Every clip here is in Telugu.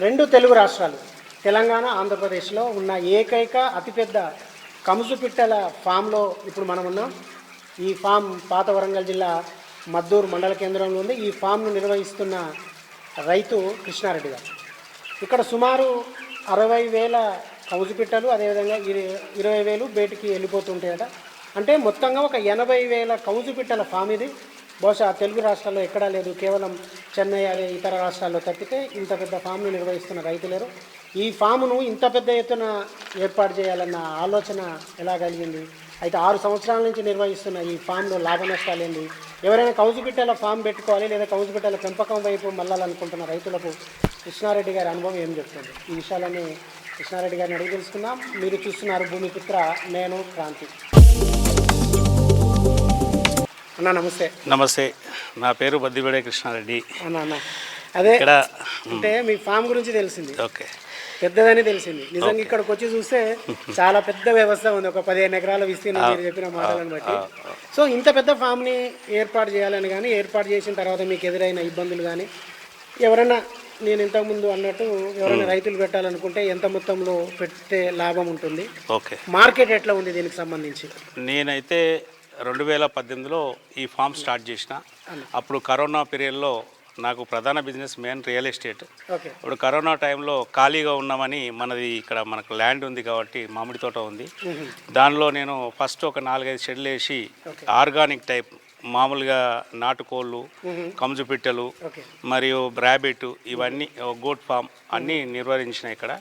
రెండు తెలుగు రాష్ట్రాలు తెలంగాణ ఆంధ్రప్రదేశ్లో ఉన్న ఏకైక అతిపెద్ద కంసు పిట్టల ఫామ్లో ఇప్పుడు మనం ఉన్నాం. ఈ ఫామ్ పాత వరంగల్ జిల్లా మద్దూరు మండల కేంద్రంలో ఉంది. ఈ ఫామ్ను నిర్వహిస్తున్న రైతు కృష్ణారెడ్డి గారు. ఇక్కడ సుమారు అరవై వేల కౌజు పిట్టలు అదేవిధంగా ఇర- ఇరవై వేలు బయటికి వెళ్ళిపోతుంటాయట. అంటే మొత్తంగా ఒక ఎనభై వేల కౌజు పిట్టల ఫామ్ ఇది. బహుశా తెలుగు రాష్ట్రాల్లో ఎక్కడా లేదు. కేవలం చెన్నై అదే ఇతర రాష్ట్రాల్లో తప్పితే ఇంత పెద్ద ఫామ్ను నిర్వహిస్తున్న రైతులేరు ఈ ఫామ్ను ఇంత పెద్ద ఎత్తున ఏర్పాటు చేయాలన్న ఆలోచన ఎలా కలిగింది? అయితే ఆరు సంవత్సరాల నుంచి నిర్వహిస్తున్న ఈ ఫామ్లో లాభ నష్టాలు ఏంది? ఎవరైనా కౌజుబిట్టెల ఫామ్ పెట్టుకోవాలి లేదా కౌజుబిట్టెల పెంపకం వైపు మళ్ళాలనుకుంటున్న రైతులకు కృష్ణారెడ్డి గారి అనుభవం ఏం చెప్తుంది? ఈ విషయాలని కృష్ణారెడ్డి గారిని అడిగి తెలుసుకుందాం. మీరు చూస్తున్నారు భూమిపుత్ర నేను క్రాంతి. అన్న నమస్తే. నమస్తే. నా పేరు బద్దిబెడే కృష్ణారెడ్డి. అన్న అన్న. అదే ఇక్కడ అంటే మీ ఫామ్ గురించి తెలిసింది. ఓకే. పెద్దదని తెలిసింది. నిజంగా ఇక్కడికి వచ్చి చూస్తే చాలా పెద్ద వ్యవస్థ ఉంది. ఒక పదిహేను ఎకరాల విస్తీర్ణం మీరు చెప్పిన మాటలను బట్టి. సో ఇంత పెద్ద ఫామ్ని ఏర్పాటు చేయాలని కానీ ఏర్పాటు చేసిన తర్వాత మీకు ఎదురైన ఇబ్బందులు కానీ ఎవరైనా నేను ఇంతకుముందు అన్నట్టు ఎవరైనా రైతులు పెట్టాలనుకుంటే ఎంత మొత్తంలో పెడితే లాభం ఉంటుంది? ఓకే. మార్కెట్ ఎట్లా ఉంది దీనికి సంబంధించి? నేనైతే రెండు వేల పద్దెనిమిదిలో ఈ ఫామ్ స్టార్ట్ చేసిన. అప్పుడు కరోనా పీరియడ్లో నాకు ప్రధాన బిజినెస్ మెయిన్ రియల్ ఎస్టేట్. ఇప్పుడు కరోనా టైంలో ఖాళీగా ఉన్నామని మనది ఇక్కడ మనకు ల్యాండ్ ఉంది కాబట్టి మామిడి తోట ఉంది. దానిలో నేను ఫస్ట్ ఒక నాలుగైదు షెడ్లు వేసి ఆర్గానిక్ టైప్ మామూలుగా నాటుకోళ్ళు కంజు పిట్టలు మరియు ర్యాబిట్ ఇవన్నీ గోట్ ఫామ్ అన్నీ నిర్వహించిన ఇక్కడ.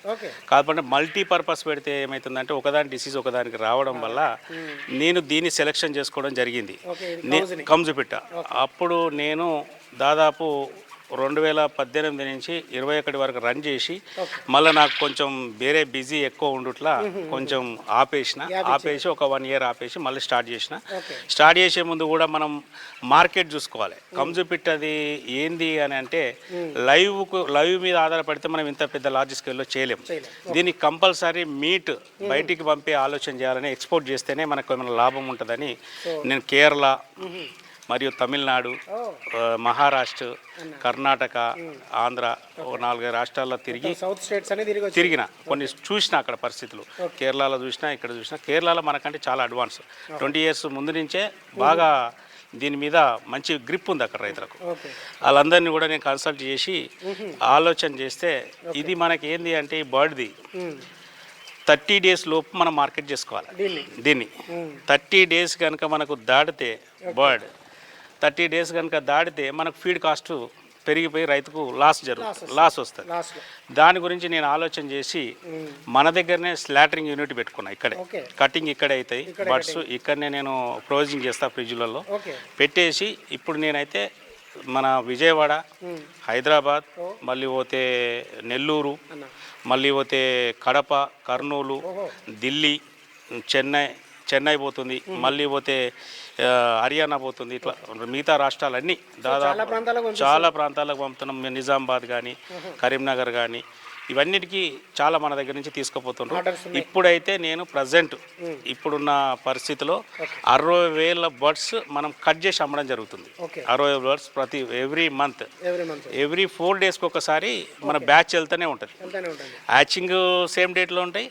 కాకపోతే మల్టీపర్పస్ పెడితే ఏమవుతుందంటే ఒకదాని డిసీజ్ ఒకదానికి రావడం వల్ల నేను దీన్ని సెలెక్షన్ చేసుకోవడం జరిగింది. కౌజుని. కంజుపిట్ట అప్పుడు నేను దాదాపు రెండు వేల పద్దెనిమిది నుంచి ఇరవై ఒకటి వరకు రన్ చేసి మళ్ళీ నాకు కొంచెం వేరే బిజీ ఎక్కువ ఉండుట్లా కొంచెం ఆపేసిన. ఆపేసి ఒక వన్ ఇయర్ ఆపేసి మళ్ళీ స్టార్ట్ చేసిన. స్టార్ట్ చేసే ముందు కూడా మనం మార్కెట్ చూసుకోవాలి. కంజు పిట్టది ఏంది అని అంటే లైవ్కు లైవ్ మీద ఆధారపడితే మనం ఇంత పెద్ద లార్జ్ స్కేల్లో చేయలేం. చేయలేం. దీనికి కంపల్సరీ మీట్ బయటికి పంపే ఆలోచన చేయాలని ఎక్స్పోర్ట్ చేస్తేనే మనకు ఏమైనా లాభం ఉంటుందని నేను కేరళ మరియు తమిళనాడు మహారాష్ట్ర కర్ణాటక ఆంధ్ర ఒక నాలుగైదు రాష్ట్రాల్లో తిరిగి సౌత్ స్టేట్స్ అనేది తిరిగిన. కొన్ని చూసిన అక్కడ పరిస్థితులు. కేరళలో చూసినా ఇక్కడ చూసినా కేరళలో మనకంటే చాలా అడ్వాన్స్. ట్వంటీ ఇయర్స్ ముందు నుంచే బాగా దీని మీద మంచి గ్రిప్ ఉంది అక్కడ రైతులకు. వాళ్ళందరినీ కూడా నేను కన్సల్ట్ చేసి ఆలోచన చేస్తే ఇది మనకి ఏంది అంటే ఈ బర్డ్ది. థర్టీ డేస్ లోపు మనం మార్కెట్ చేసుకోవాలి. దీన్ని థర్టీ డేస్ కనుక మనకు దాటితే బర్డ్ థర్టీ డేస్ కనుక దాటితే మనకు ఫీడ్ కాస్ట్ పెరిగిపోయి రైతుకు లాస్ జరుగుతుంది లాస్ వస్తుంది. దాని గురించి నేను ఆలోచన చేసి మన దగ్గరనే స్లాటరింగ్ యూనిట్ పెట్టుకున్నా ఇక్కడే. కటింగ్ ఇక్కడే అవుతాయి బడ్స్ ఇక్కడనే నేను ప్రొవైజింగ్ చేస్తా ఫ్రిడ్జ్లలో. పెట్టేసి ఇప్పుడు నేనైతే మన విజయవాడ హైదరాబాద్ మళ్ళీ పోతే నెల్లూరు మళ్ళీ పోతే కడప కర్నూలు ఢిల్లీ చెన్నై చెన్నై పోతుంది. మళ్ళీ పోతే హర్యానా పోతుంది ఇట్లా. మిగతా రాష్ట్రాలన్నీ దాదాపు. చాలా ప్రాంతాలకు పంపుతున్నాం. నిజామాబాద్ కానీ కరీంనగర్ కానీ ఇవన్నిటికీ చాలా మన దగ్గర నుంచి తీసుకుపోతుండ్రు. ఇప్పుడైతే నేను ప్రజెంట్ ఇప్పుడున్న పరిస్థితిలో అరవై వేల బర్డ్స్ మనం కట్ చేసి అమ్మడం జరుగుతుంది. అరవై బర్డ్స్ ప్రతి ఎవ్రీ మంత్. ఎవ్రీ ఫోర్ డేస్కి ఒకసారి మన బ్యాచ్ వెళ్తూనే ఉంటుంది. వెళ్తానే ఉంటుంది. హ్యాచింగ్ సేమ్ డేట్లో ఉంటాయి.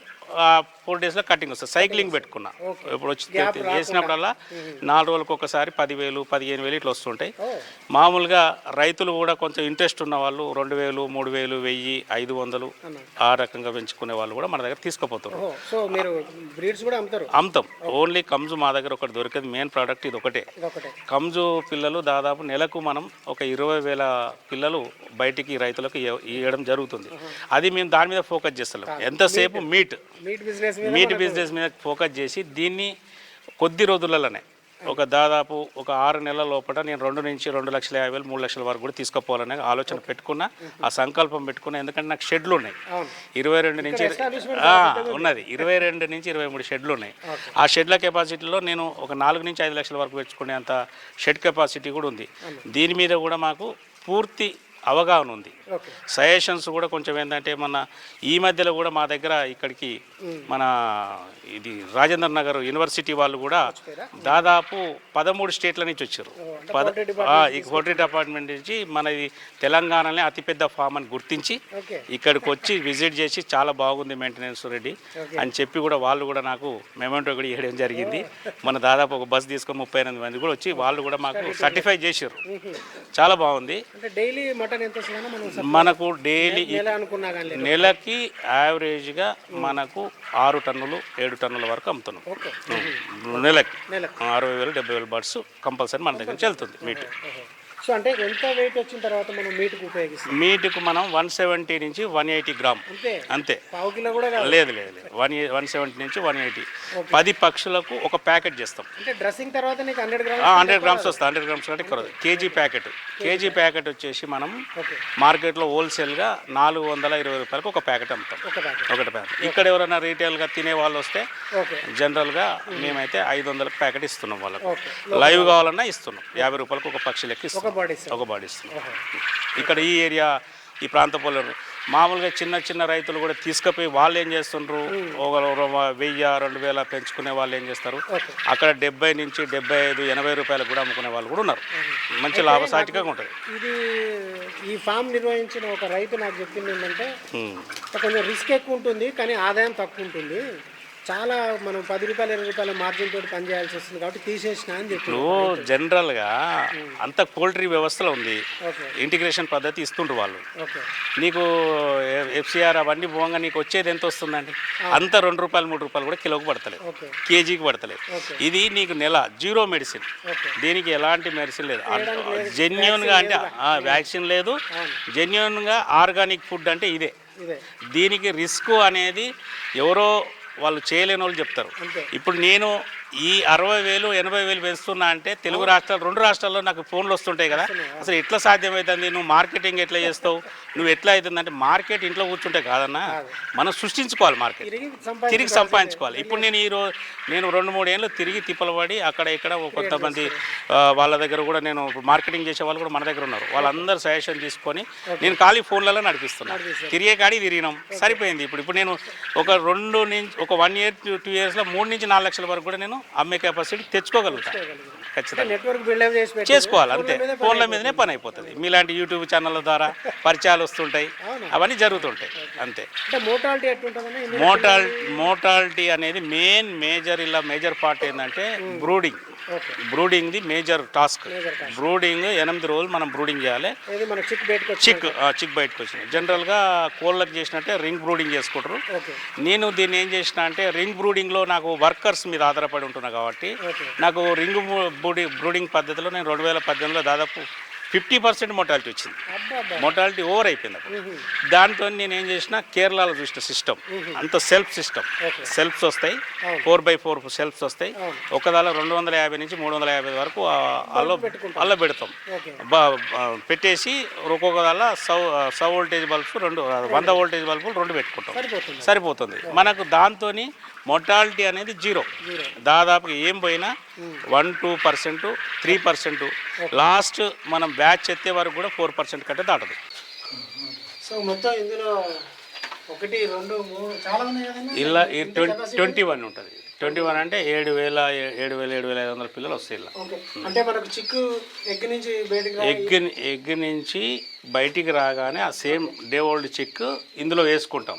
ఫోర్ డేస్లో కటింగ్ వస్తుంది. సైక్లింగ్ పెట్టుకున్నా. ఇప్పుడు వచ్చి. చేసినప్పుడల్లా నాలుగు రోజులకు ఒకసారి పదివేలు పదిహేను వేలు ఇట్లా వస్తుంటాయి. మామూలుగా రైతులు కూడా కొంచెం ఇంట్రెస్ట్ ఉన్న వాళ్ళు రెండు వేలు మూడు వేలు వెయ్యి ఐదు వందలు. ఆ రకంగా పెంచుకునే వాళ్ళు కూడా మన దగ్గర అమ్ముతారు? అమ్ముతాం. ఓన్లీ కంజు మా దగ్గర ఒకటి దొరికేది. మెయిన్ ప్రోడక్ట్ ఇది ఒకటే. కంజు పిల్లలు దాదాపు నెలకు మనం ఒక ఇరవై వేల పిల్లలు బయటికి రైతులకు ఇవ్వ- ఇవ్వడం జరుగుతుంది. అది మేము దాని మీద ఫోకస్ చేస్తలేం. ఎంతసేపు meat. Meat business meat business మీద ఫోకస్ చేసి దీన్ని కొద్ది రోజులలోనే ఒక దాదాపు ఒక ఆరు నెలల లోపల నేను రెండు నుంచి రెండు లక్షల యాభై వేలు మూడు లక్షల వరకు కూడా తీసుకుపోవాలనే ఆలోచన పెట్టుకున్నా. ఆ సంకల్పం పెట్టుకున్నా. ఎందుకంటే నాకు షెడ్లు ఉన్నాయి. ఇరవై రెండు నుంచి ఉన్నది. ఇరవై రెండు నుంచి ఇరవై మూడు షెడ్లు ఉన్నాయి. ఆ షెడ్ల కెపాసిటీలో నేను ఒక నాలుగు నుంచి ఐదు లక్షల వరకు పెంచుకునేంత షెడ్ కెపాసిటీ కూడా ఉంది. దీని మీద కూడా మాకు పూర్తి అవగాహన ఉంది. సజెషన్స్ కూడా కొంచెం ఏంటంటే మన ఈ మధ్యలో కూడా మా దగ్గర ఇక్కడికి మన ఇది రాజేంద్ర నగర్ యూనివర్సిటీ వాళ్ళు కూడా దాదాపు పదమూడు స్టేట్ల నుంచి వచ్చారు. పద ఆ, ఈ పోల్ట్రీ డిపార్ట్మెంట్ నుంచి మన ఇది తెలంగాణలో అతిపెద్ద ఫామ్ అని గుర్తించి ఇక్కడికి వచ్చి విజిట్ చేసి చాలా బాగుంది మెయింటెనెన్స్ రెడ్డి అని చెప్పి కూడా వాళ్ళు కూడా నాకు మెమెంటో కూడా ఇవ్వడం జరిగింది. మన దాదాపు ఒక బస్ తీసుకొని ముప్పై ఎనిమిది మంది కూడా వచ్చి వాళ్ళు కూడా మాకు సర్టిఫై చేశారు. చాలా బాగుంది. డైలీ మటన్ మనకు డైలీ నెలకి యావరేజ్గా మనకు ఆరు టన్నులు ఏడు టన్నుల వరకు అమ్ముతున్నాం. నెలకు. అరవై వేలు డెబ్బై వేలు బర్డ్స్ కంపల్సరీ మన దగ్గర నుంచి వెళ్తుంది మీట్ సో అంటే ఎంత వెయిట్ వచ్చిన తర్వాత మనం మీట్కి ఉపయోగిస్తాం? మీట్కు మనం వన్ సెవెంటీ నుంచి వన్ ఎయిటీ గ్రామ్. అంతే? అంతే. పావు కిలో కూడా లేదు లేదు లేదు. వన్ వన్ సెవెంటీ నుంచి వన్ ఎయిటీ. పది పక్షులకు ఒక ప్యాకెట్ చేస్తాం. అంటే డ్రెస్సింగ్ తర్వాత నీకు హండ్రెడ్ గ్రామ్స్ హండ్రెడ్ గ్రామ్స్ వస్తుంది హండ్రెడ్ గ్రామ్స్ ఎక్కువ రాదు. KG packet. కేజీ ప్యాకెట్ వచ్చేసి మనం మార్కెట్లో హోల్సేల్గా నాలుగు వందల ఇరవై రూపాయలకు ఒక ప్యాకెట్ అమ్ముతాం. ఒకటి ప్యాకెట్. ఇక్కడ ఎవరైనా రీటైల్గా తినే వాళ్ళు వస్తే జనరల్గా మేమైతే ఐదు వందలకు ప్యాకెట్ ఇస్తున్నాం వాళ్ళకు. లైవ్ కావాలన్నా ఇస్తున్నాం. యాభై రూపాయలకు ఒక పక్షి లెక్క ఇస్తున్నాం. ఒక బాడీ ఇస్తున్నాం. ఇక్కడ ఈ ఏరియా ఈ ప్రాంత పొలం మామూలుగా చిన్న చిన్న రైతులు కూడా తీసుకుపోయి వాళ్ళు ఏం చేస్తుండ్రు? ఒక వెయ్యి రెండు వేల పెంచుకునే వాళ్ళు ఏం చేస్తారు? అక్కడ డెబ్బై నుంచి డెబ్బై ఐదు ఎనభై రూపాయలకు కూడా అమ్ముకునే వాళ్ళు కూడా ఉన్నారు. మంచి లాభసాటిగా ఉంటుంది. ఇది ఈ ఫామ్ నిర్వహించిన ఒక రైతు నాకు చెప్పింది ఏంటంటే. కొంచెం రిస్క్ ఎక్కువ ఉంటుంది కానీ ఆదాయం తక్కువ ఉంటుంది. చాలా మనం పది రూపాయలు ఇరవై రూపాయల మార్జిన్ తోటి పని చేయాల్సి వస్తుంది కాబట్టి తీసేసిన అని చెప్పి ఇప్పుడు జనరల్గా అంత పోల్ట్రీ వ్యవస్థలో ఉంది. ఇంటిగ్రేషన్ పద్ధతి ఇస్తుండ్రు వాళ్ళు. నీకు ఎఫ్సిఆర్ అవన్నీ పోగా నీకు వచ్చేది ఎంత వస్తుందండి? అంత రెండు రూపాయలు మూడు రూపాయలు కూడా కిలోకి పడతలేదు. కేజీకి పడతలేదు. ఇది నీకు నెల జీరో మెడిసిన్ దీనికి ఎలాంటి మెడిసిన్ లేదు. జెన్యున్గా అంటే వ్యాక్సిన్ లేదు. జెన్యున్గా ఆర్గానిక్ ఫుడ్ అంటే ఇదే. దీనికి రిస్క్ అనేది ఎవరో వాళ్ళు చేయలేని వాళ్ళు చెప్తారు. ఇప్పుడు నేను ఈ అరవై వేలు ఎనభై వేలు పెంచుతున్నా అంటే తెలుగు రాష్ట్రాలు రెండు రాష్ట్రాల్లో నాకు ఫోన్లు వస్తుంటాయి కదా. అసలు ఎట్లా సాధ్యమవుతుంది నువ్వు మార్కెటింగ్ ఎట్లా చేస్తావు? నువ్వు ఎట్లా అవుతుందంటే మార్కెట్ ఇంట్లో కూర్చుంటే కాదన్నా మనం సృష్టించుకోవాలి మార్కెట్. తిరిగి సంపాదించి తిరిగి సంపాదించుకోవాలి. ఇప్పుడు నేను ఈ రోజు నేను రెండు మూడు ఏళ్ళు తిరిగి తిప్పలబడి అక్కడ ఇక్కడ కొంతమంది వాళ్ళ దగ్గర కూడా నేను మార్కెటింగ్ చేసే వాళ్ళు కూడా మన దగ్గర ఉన్నారు. వాళ్ళందరూ సజెషన్ తీసుకొని నేను ఖాళీ ఫోన్లలో నడిపిస్తున్నాను తిరిగే కాడి తిరిగినాం. సరిపోయింది ఇప్పుడు. ఇప్పుడు నేను ఒక రెండు నుంచి ఒక వన్ ఇయర్ టూ ఇయర్స్లో మూడు నుంచి నాలుగు లక్షల వరకు కూడా నేను అమ్మే కెపాసిటీ తెచ్చుకోగలుగుతా. ఖచ్చితంగా. నెట్వర్క్ బిల్డప్ చేసి పెట్టి చేసుకోవాలి అంతే. ఫోన్ల మీదనే పని అయిపోతుంది. మీలాంటి యూట్యూబ్ ఛానళ్ళ ద్వారా పరిచయాలు వస్తుంటాయి. అవన్నీ జరుగుతుంటాయి. అంతే. మోటాలిటీ మోటాలిటీ అనేది మెయిన్ మేజర్ ఇలా మేజర్ పార్ట్ ఏంటంటే brooding brooding the major task. Brooding ఎనిమిది రోజులు మనం బ్రూడింగ్ చేయాలి. చిక్ చిక్ బయటకు వచ్చింది. జనరల్గా కోళ్ళకి చేసినట్టే రింగ్ బ్రూడింగ్ చేసుకుంటారు. నేను దీన్ని ఏం చేసిన అంటే రింగ్ బ్రూడింగ్లో నాకు వర్కర్స్ మీద ఆధారపడి ఉంటున్నా కాబట్టి నాకు రింగ్ బ్రూడింగ్ బ్రూడింగ్ పద్ధతిలో నేను రెండు వేల పద్దెనిమిదిలో దాదాపు ఫిఫ్టీ పర్సెంట్ మొటాలిటీ వచ్చింది. మొటాలిటీ ఓవర్ అయిపోయింది అప్పుడు. దాంతో నేను ఏం చేసిన కేరళలో చూసిన సిస్టమ్ అంత సెల్ఫ్ సిస్టమ్. సెల్ఫ్స్ వస్తాయి. ఫోర్ బై ఫోర్ సెల్ఫ్స్ వస్తాయి. ఒకదాల రెండు వందల యాభై నుంచి మూడు వందల యాభై వరకు అల్లో. అల్ల పెడతాం. పెట్టేసి ఒక్కొక్క దాల సౌ సౌ వోల్టేజ్ బల్బ్స్ రెండు వంద వోల్టేజ్ బల్బులు రెండు పెట్టుకుంటాం. సరిపోతుంది. సరిపోతుంది. మనకు దాంతో మొటాలిటీ అనేది జీరో జీరో దాదాపు ఏం పోయినా one two percent three percent last మనం బ్యాచ్ ఎత్తే వరకు కూడా ఫోర్ పర్సెంట్ కంటే దాటదు. సో మొత్తం ఇందులో ఒకటి రెండు మూడు చాలా ఇలా ట్వంటీ వన్ ఉంటుంది. ట్వంటీ వన్ అంటే ఏడు వేల ఏడు వేల ఏడు వేల ఐదు వందల పిల్లలు వస్తాయి ఇలా. అంటే మనకు చిక్కు ఎగ్ నుంచి ఎగ్ ఎగ్ నుంచి బయటికి రాగానే ఆ సేమ్ డే ఓల్డ్ చిక్ ఇందులో వేసుకుంటాం.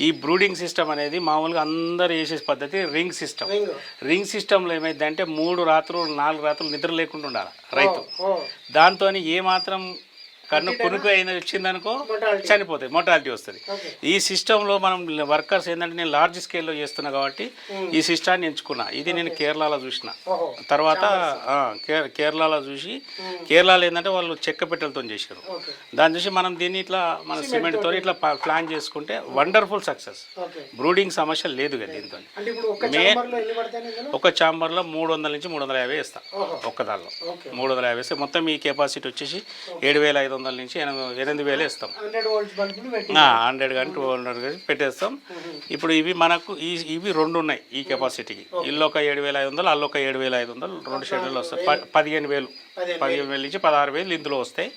ఈ బ్రూడింగ్ సిస్టమ్ అనేది మామూలుగా అందరు వేసే పద్ధతి రింగ్ సిస్టమ్. రింగ్. సిస్టంలో ఏమైందంటే మూడు రాత్రులు నాలుగు రాత్రులు నిద్ర లేకుండా ఉండాలి రైతు. దాంతో ఏ మాత్రం కన్ను కునుకు అయిన వచ్చిందనుకో. చనిపోతుంది మొటాలిటీ వస్తుంది. ఈ సిస్టంలో మనం వర్కర్స్ ఏంటంటే నేను లార్జ్ స్కేల్లో చేస్తున్నా కాబట్టి ఈ సిస్టాన్ని ఎంచుకున్నా. ఇది నేను కేరళలో చూసిన. తర్వాత కేరళలో చూసి కేరళలో ఏంటంటే వాళ్ళు చెక్క పెట్టెలతో చేశారు. దాన్ని చూసి మనం దీన్ని ఇట్లా మన సిమెంట్తో ఇట్లా ప్లాన్ చేసుకుంటే వండర్ఫుల్ సక్సెస్ బ్రూడింగ్ సమస్య లేదు కదా దీంతో. ఒక చాంబర్లో మూడు వందల నుంచి మూడు వందల యాభై వేస్తా. ఓహో. ఒక్క దానిలో ఓకే మూడు వందల యాభై వేస్తే మొత్తం ఈ కెపాసిటీ వచ్చేసి ఏడు వేల ఐదు వందల నుంచి ఎనిమిది ఎనిమిది వేలు ఇస్తాం హండ్రెడ్ కానీ టూ హండ్రెడ్ కానీ పెట్టేస్తాం. ఇప్పుడు ఇవి మనకు ఈ ఇవి రెండు ఉన్నాయి ఈ కెపాసిటీకి. ఇల్లు ఒక ఏడు వేల ఐదు వందలు అల్లు ఒక ఏడు వేల ఐదు వందలు రెండు షెడ్యూల్ వస్తాయి. పదిహేను వేలు. పదిహేను వేల. నుంచి పదహారు వేలు ఇందులో వస్తాయి.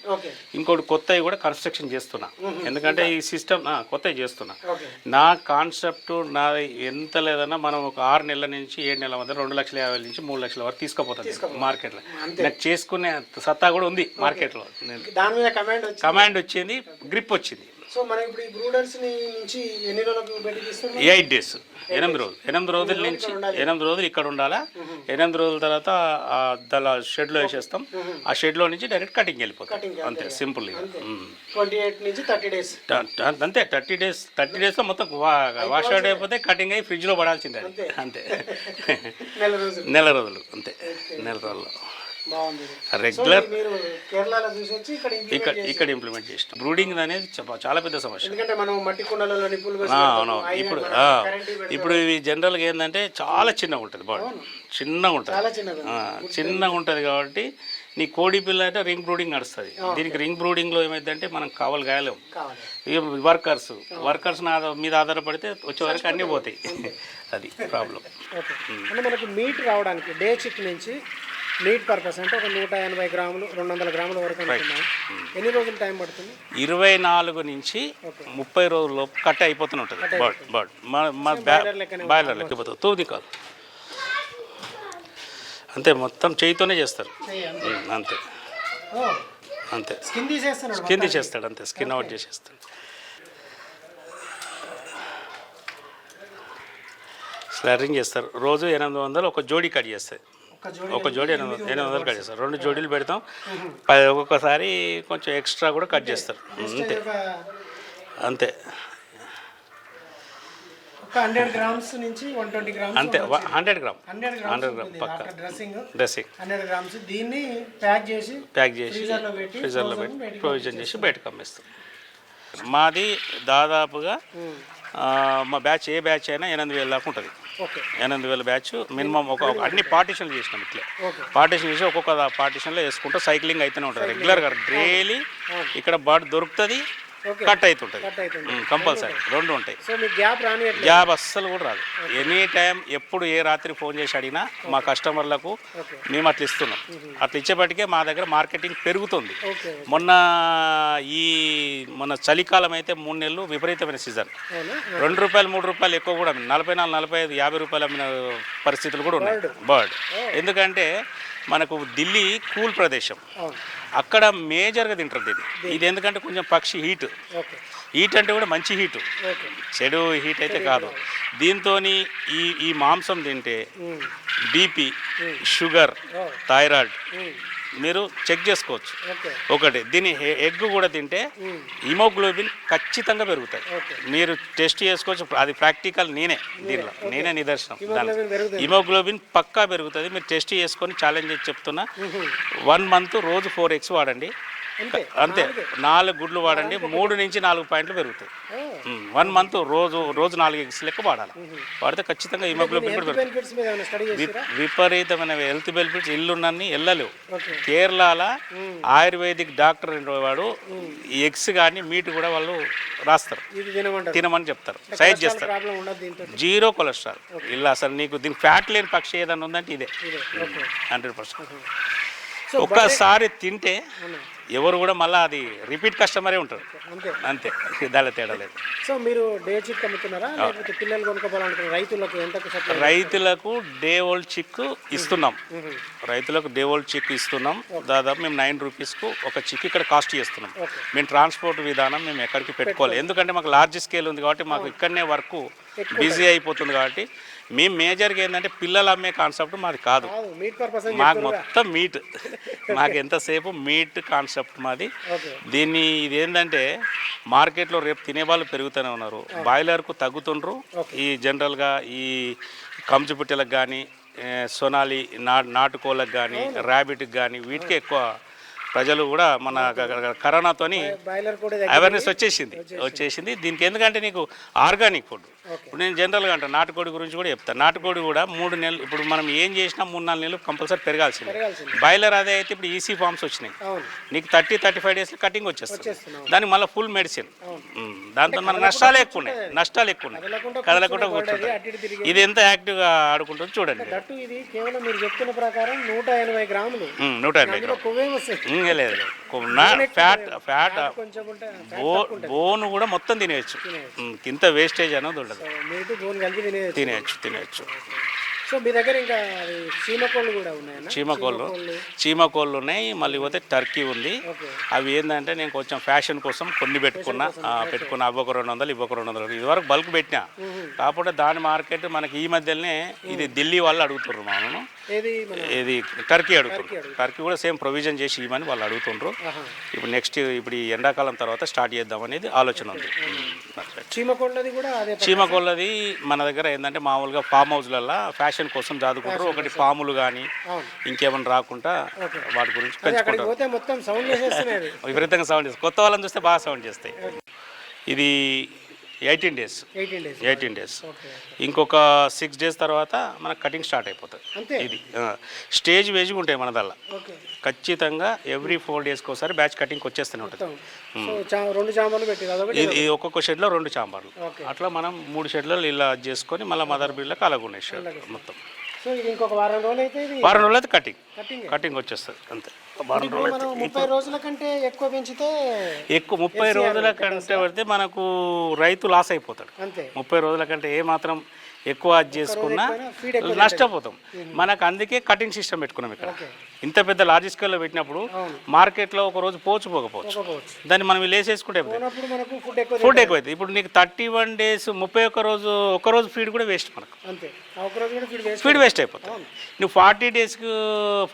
ఇంకోటి కొత్తవి కూడా కన్స్ట్రక్షన్ చేస్తున్నా. ఎందుకంటే ఈ సిస్టమ్ కొత్తవి చేస్తున్నా. నా కాన్సెప్ట్ నా ఎంత లేదన్నా మనం ఒక ఆరు నెలల నుంచి ఏడు నెలల మధ్య రెండు లక్షల యాభై నుంచి మూడు లక్షల వరకు తీసుకుపోతాను మార్కెట్లో. నాకు చేసుకునే సత్తా కూడా ఉంది మార్కెట్లో. కమాండ్ వచ్చింది గ్రిప్ వచ్చింది. సో మనం ఇప్పుడు ఈ బ్రూడర్స్ నుంచి ఎన్ని రోజులకు బయట తీస్తున్నాం ఎయిట్ డేస్. ఎనిమిది రోజులు. ఎనిమిది రోజుల నుంచి ఎనిమిది రోజులు ఇక్కడ ఉండాలా? ఎనిమిది రోజుల తర్వాత దాని షెడ్లో వేసేస్తాం. ఆ షెడ్లో నుంచి డైరెక్ట్ కటింగ్ వెళ్ళిపోతాం. అంతే సింపుల్ ట్వంటీ ఎయిట్ నుంచి థర్టీ డేస్. అంతే థర్టీ డేస్ థర్టీ డేస్లో మొత్తం వాష్ అవుట్ అయిపోతే కటింగ్ అయ్యి ఫ్రిడ్జ్లో పడాల్సిందే. అంతే. నెల రోజులు. నెల రోజులు అంతే. నెల రోజులు. బాగుంది రెగ్యులర్ ఇక్కడ ఇక్కడ ఇంప్లిమెంట్ చేసినాం. బ్రూడింగ్ అనేది చాలా పెద్ద సమస్య. అవును. ఇప్పుడు. ఇప్పుడు ఇవి జనరల్గా ఏంటంటే చాలా చిన్నగా ఉంటుంది బాడీ. చిన్నగా ఉంటుంది. చిన్నగా ఉంటుంది కాబట్టి నీ కోడి పిల్ల అంటే రింగ్ బ్రూడింగ్ నడుస్తుంది. దీనికి రింగ్ బ్రూడింగ్లో ఏమైందంటే మనం కావాలి గాయలేం వర్కర్స్ వర్కర్స్ మీద ఆధారపడితే వచ్చే వరకు అన్నీ పోతాయి. అది ప్రాబ్లం అంటే మనకు మీట్ రావడానికి డే చిక్ నుంచి మీట్ పర్పస్ అంటే ఒక నూట ఎనభై గ్రాములు రెండు వందల గ్రాముల వరకు అనుకున్నాం ఎన్ని రోజులు టైం పడుతుంది? ఇరవై నాలుగు నుంచి ముప్పై రోజుల్లో కట్ అయిపోతూనే ఉంటుంది. బర్డ్ బర్డ్ మా బాయిలర్ లెక్కిపోతుంది తూది కాదు. అంతే మొత్తం చేయితోనే చేస్తారు. అంతే. ఓ. అంతే. స్కిన్ తీసేస్తాడు అంతే. స్కిన్ అవుట్ చేసేస్తాడు. స్లారింగ్ చేస్తారు. రోజు ఎనిమిది వందలు ఒక జోడీ కట్ చేస్తాయి. ఒక జోడి ఎనిమిది ఎనిమిది వందలు కట్ చేస్తారు రెండు జోడీలు పెడతాం. ప- ఒక్కొక్కసారి కొంచెం ఎక్స్ట్రా కూడా కట్ చేస్తారు. అంతే. అంతే. హండ్రెడ్ గ్రామ్స్ నుంచి వన్ ట్వంటీ గ్రామ్స్ అంతే. Hundred gram. Hundred hundred grams gram పక్క. డ్రెస్సింగ్. డ్రెస్సింగ్. Hundred grams. దీన్ని ప్యాక్ చేసి ప్యాక్ చేసి ఫ్రీజర్లో పెట్టి ఫ్రీజర్లో పెట్టి ప్రొవిజన్ చేసి బయటకు అమ్మేస్తాం. మాది దాదాపుగా మా బ్యాచ్ ఏ బ్యాచ్ అయినా ఎనిమిది వేల దాకా ఉంటుంది. ఎనిమిది వేల బ్యాచ్ మినిమం ఒక అన్ని పార్టీషన్లు చేసినాం ఇట్లే. పార్టీషన్ చేసి ఒక్కొక్క పార్టీషన్లో వేసుకుంటూ సైక్లింగ్ అయితేనే ఉంటుంది. రెగ్యులర్గా డైలీ ఇక్కడ బర్డ్ దొరుకుతుంది కట్ అవుతుంటుంది కంపల్సరీ. రెండు ఉంటాయి. గ్యాప్ అస్సలు కూడా రాదు. ఎనీ టైం ఎప్పుడు ఏ రాత్రి ఫోన్ చేసి అడిగినా మా కస్టమర్లకు మేము అట్లా ఇస్తున్నాం. అట్లా ఇచ్చేపటికే మా దగ్గర మార్కెటింగ్ పెరుగుతుంది. మొన్న ఈ మొన్న చలికాలం అయితే మూడు నెలలు విపరీతమైన సీజన్. రెండు రూపాయలు మూడు రూపాయలు ఎక్కువ కూడా నలభై నాలుగు నలభై ఐదు యాభై రూపాయలు అమ్మిన పరిస్థితులు కూడా ఉన్నాయి. బర్డ్ ఎందుకంటే మనకు ఢిల్లీ కూల్ ప్రదేశం. అక్కడ మేజర్గా తింటారు దీన్ని. ఇది ఎందుకంటే కొంచెం పక్షి హీట్ హీట్ అంటే కూడా మంచి హీటు చెడు హీట్ అయితే కాదు. దీంతో ఈ ఈ మాంసం తింటే బీపీ షుగర్ థైరాయిడ్ మీరు చెక్ చేసుకోవచ్చు. ఒకటి దీని ఎగ్ కూడా తింటే హిమోగ్లోబిన్ ఖచ్చితంగా పెరుగుతాయి. మీరు టెస్ట్ చేసుకోవచ్చు అది ప్రాక్టికల్ నేనే దీనిలో నేనే నిదర్శనం హిమోగ్లోబిన్ పక్కా పెరుగుతుంది. మీరు టెస్ట్ చేసుకొని ఛాలెంజ్ చెప్తున్నా. వన్ మంత్ రోజు ఫోర్ ఎగ్స్ వాడండి. అంతే. నాలుగు గుడ్లు వాడండి మూడు నుంచి నాలుగు పాయింట్లు పెరుగుతాయి. వన్ మంత్ రోజు రోజు నాలుగు ఎగ్స్ లెక్క వాడాలి. వాడితే ఖచ్చితంగా హిమోగ్లోబిన్ కూడా పెరుగుతుంది. విపరీతమైన హెల్త్ బెనిఫిట్స్ ఇల్లున్నన్ని వెళ్ళలేవు కేరళలో ఆయుర్వేదిక్ డాక్టర్ వాడు ఎగ్స్ కానీ మీట్ కూడా వాళ్ళు రాస్తారు. తినమని చెప్తారు. సైజ్ చేస్తారు. Zero cholesterol. ఇలా అసలు నీకు దీనికి ఫ్యాట్ లేని పక్షి ఏదైనా ఉందంటే ఇదే. Hundred percent. ఒక్కసారి తింటే. ఎవరు కూడా మళ్ళీ అది రిపీట్ కస్టమరే ఉంటారు. అంతే. దాని తేడా లేదు. సో మీరు డే చిక్ అమ్ముతున్నారా? లేకపోతే పిల్లలు రైతులకు రైతులకు డే ఓల్డ్ చిక్ ఇస్తున్నాం. రైతులకు డే ఓల్డ్ చిక్ ఇస్తున్నాం. దాదాపు మేము నైన్ రూపీస్కు ఒక చిక్ ఇక్కడ కాస్ట్ చేస్తున్నాం. మేము ట్రాన్స్పోర్ట్ విధానం మేము ఎక్కడికి పెట్టుకోవాలి. ఎందుకంటే మాకు లార్జ్ స్కేల్ ఉంది కాబట్టి మాకు ఇక్కడనే వర్క్ బిజీ అయిపోతుంది కాబట్టి మేము మేజర్గా ఏంటంటే పిల్లలు అమ్మే కాన్సెప్ట్ మాది కాదు. మాకు మొత్తం మీట్ మాకు ఎంతసేపు మీట్ కాన్సెప్ట్ మాది. దీన్ని ఇదేంటంటే మార్కెట్లో రేపు తినేవాళ్ళు పెరుగుతూనే ఉన్నారు. బాయిలర్కు తగ్గుతుండ్రు. ఈ జనరల్గా ఈ కంచు పిట్టలకు కానీ సొనాలి నా నాటుకోళ్ళకు కానీ ర్యాబిట్కి కానీ వీటికి ఎక్కువ ప్రజలు కూడా మన కరోనాతోని అవేర్నెస్ వచ్చేసింది. వచ్చేసింది. దీనికి ఎందుకంటే నీకు ఆర్గానిక్ ఫుడ్ ఇప్పుడు నేను జనరల్గా అంటాను నాటుకోడి గురించి కూడా చెప్తాను నాటుకోడి కూడా మూడు నెలలు ఇప్పుడు మనం ఏం చేసినా మూడు నాలుగు నెలలు కంపల్సరీ పెరగాల్సింది. బాయిలర్ అదే అయితే ఇప్పుడు ఈసీ ఫార్మ్స్ వచ్చినాయి. నీకు థర్టీ థర్టీ ఫైవ్ డేస్లో కటింగ్ వచ్చేస్తుంది. దానికి మళ్ళీ ఫుల్ మెడిసిన్. దాంతో మన నష్టాలు ఎక్కువ ఉన్నాయి. నష్టాలు ఎక్కువ ఉన్నాయి. కదలకుండా తిరిగి ఇది ఎంత యాక్టివ్గా ఆడుకుంటుందో చూడండి. దట్టు ఇది కేవలం మీరు చెప్తున్న ప్రకారం నూట ఎనభై గ్రాములు. నూట ఎనభై లేదు ఫ్యాట్ ఫ్యాట్ బోను కూడా మొత్తం తినేయచ్చు. ఇంత వేస్టేజ్ అనేది ఉండదు. తినేయచ్చు. తినేయచ్చు సో మీ దగ్గర ఇంకా చీమకోళ్ళు కూడా ఉన్నాయన్న చీమకోళ్ళు. చీమకోళ్ళు. ఉన్నాయి మళ్ళీ పోతే టర్కీ ఉంది. అవి ఏంటంటే నేను కొంచెం ఫ్యాషన్ కోసం కొన్ని పెట్టుకున్నా. పెట్టుకున్నా. అవి ఒక రెండు వందలు ఇవి ఒక రెండు వందలు. ఇది వరకు బల్క్ పెట్టినా. కాకపోతే దాని మార్కెట్ మనకి ఈ మధ్యలోనే ఇది ఢిల్లీ వాళ్ళు అడుగుతుర్రు మామూలు ఇది టర్కీ అడుగుతున్నారు. టర్కీ కూడా సేమ్ ప్రొవిజన్ చేసి ఇవ్వమని వాళ్ళు అడుగుతుండ్రు. ఇప్పుడు నెక్స్ట్ ఇప్పుడు ఈ ఎండాకాలం తర్వాత స్టార్ట్ చేద్దాం అనేది ఆలోచన ఉంది. చీమకోళ్ళది కూడా మన దగ్గర ఏంటంటే మామూలుగా ఫామ్ హౌస్లల్లో ఫ్యాషన్ కోసం చదువుకుంటారు ఒకటి పాములు కానీ ఇంకేమైనా రాకుండా వాటి గురించి పెంచుకుంటారు. విపరీతంగా సౌండ్ చేస్తాయి కొత్త వాళ్ళని చూస్తే బాగా సౌండ్ చేస్తాయి. ఇది eighteen days. Eighteen days. Eighteen days. Okay ఇంకొక సిక్స్ డేస్ తర్వాత మనకు కటింగ్ స్టార్ట్ అయిపోతుంది. ఇది స్టేజ్ వేజ్గా ఉంటాయి మన దల్లా ఖచ్చితంగా ఎవ్రీ ఫోర్ డేస్కి ఒకసారి బ్యాచ్ కటింగ్ వచ్చేస్తూనే ఉంటుంది. రెండు చాంబర్లు ఇది ఒక్కొక్క షెడ్లో రెండు చాంబార్లు. అట్లా మనం మూడు షెడ్లలో ఇలా చేసుకొని మళ్ళీ మదర్ బిల్లకు అలాగ ఉన్నాయి షెడ్ మొత్తం. సో ఇది ఇంకొక వారం రోజులు అయితే ఇది వారం రోజులు అయితే కటింగ్ కటింగ్ కటింగ్ వచ్చేస్తుంది అంతే. వారం రోజులు ముప్పై రోజుల కంటే ఎక్కువ పెంచితే ఎక్కువ ముప్పై రోజుల కంటే పడితే మనకు రైతు లాస్ అయిపోతాడు. అంతే. ముప్పై రోజుల కంటే ఏ మాత్రం ఎక్కువ అది చేసుకున్నా నష్టపోతాం. మనకు అందుకే కటింగ్ సిస్టమ్ పెట్టుకున్నాం ఇక్కడ. ఇంత పెద్ద లార్జ్ స్కేల్లో పెట్టినప్పుడు. మార్కెట్లో ఒక రోజు పోవచ్చు పోకపోవచ్చు. దాన్ని మనం లేసేసుకుంటే ఫుడ్ ఎక్కువ ఫుడ్ ఎక్కువైంది ఇప్పుడు నీకు థర్టీ వన్ డేస్ ముప్పై ఒక్క రోజు ఒక రోజు ఫీడ్ కూడా వేస్ట్ మనకు. ఫీడ్ వేస్ట్ అయిపోతుంది. నువ్వు ఫార్టీ డేస్కి